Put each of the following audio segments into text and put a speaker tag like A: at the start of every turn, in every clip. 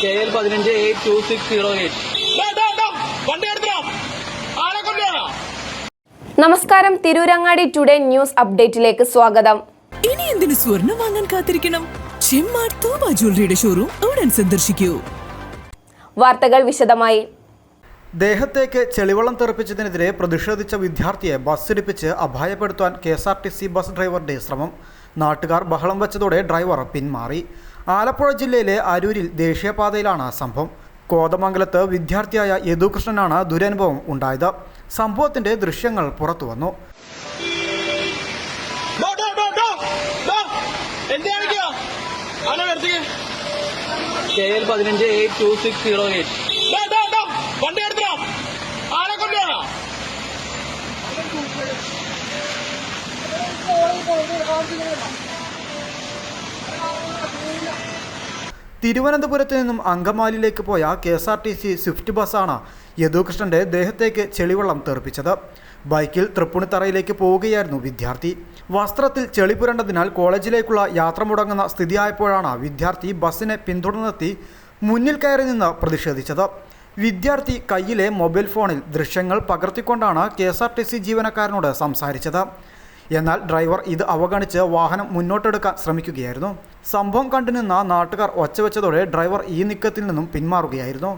A: K L പതിനഞ്ച് eight
B: two six zero eight
C: നമസ്കാരം Tirurangadi today news അപ്ഡേറ്റിലേക്ക് സ്വാഗതം.
D: ഇനി എന്തിനു സ്വർണം വാങ്ങാൻ കാത്തിരിക്കണം? ചെമ്മാർ തോമ ജ്വല്ലറിയുടെ ഷോറൂം ഉടൻ സന്ദർശിക്കൂ.
C: വാർത്തകൾ വിശദമായി.
E: ദേഹത്തേക്ക് ചെളിവെള്ളം തെറിപ്പിച്ചതിനെതിരെ പ്രതിഷേധിച്ച വിദ്യാർത്ഥിയെ ബസ്സിടിപ്പിച്ച് അപായപ്പെടുത്താൻ K S R T C bus ഡ്രൈവറുടെ ശ്രമം. നാട്ടുകാർ ബഹളം വെച്ചതോടെ ഡ്രൈവർ പിന്മാറി. ആലപ്പുഴ ജില്ലയിലെ അരൂരിൽ ദേശീയപാതയിലാണ് സംഭവം. കോതമംഗലത്ത് വിദ്യാർത്ഥിയായ യദുകൃഷ്ണനാണ് ദുരനുഭവം ഉണ്ടായത്. സംഭവത്തിന്റെ ദൃശ്യങ്ങൾ പുറത്തുവന്നു.
A: കെ എൽ പതിനഞ്ച്
B: eight two six zero eight.
E: തിരുവനന്തപുരത്ത് നിന്നും അങ്കമാലിയിലേക്ക് പോയ K S R T C swift ബസ്സാണ് യദുകൃഷ്ണന്റെ ദേഹത്തേക്ക് ചെളിവെള്ളം തെറിപ്പിച്ചത്. ബൈക്കിൽ തൃപ്പുണിത്തറയിലേക്ക് പോവുകയായിരുന്നു വിദ്യാർത്ഥി. വസ്ത്രത്തിൽ ചെളി പുരണ്ടതിനാൽ കോളേജിലേക്കുള്ള യാത്ര മുടങ്ങുന്ന സ്ഥിതിയായപ്പോഴാണ് വിദ്യാർത്ഥി ബസ്സിനെ പിന്തുടർന്നെത്തി മുന്നിൽ കയറി നിന്ന് പ്രതിഷേധിച്ചത്. വിദ്യാർത്ഥി കയ്യിലെ മൊബൈൽ ഫോണിൽ ദൃശ്യങ്ങൾ പകർത്തിക്കൊണ്ടാണ് K S R T C ജീവനക്കാരനോട് സംസാരിച്ചത്. എന്നാൽ ഡ്രൈവർ ഇത് അവഗണിച്ച് വാഹനം മുന്നോട്ടെടുക്കാൻ ശ്രമിക്കുകയായിരുന്നു. സംഭവം കണ്ടുനിന്ന നാട്ടുകാർ ഒച്ചവെച്ചതോടെ ഡ്രൈവർ ഈ നീക്കത്തിൽ നിന്നും പിന്മാറുകയായിരുന്നു.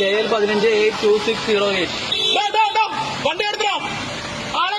A: കെ എൽ പതിനഞ്ച് eight two six zero eight
B: ഡോ, ഡോ, ആരെ വണ്ടി എടുത്തോ? ആളെ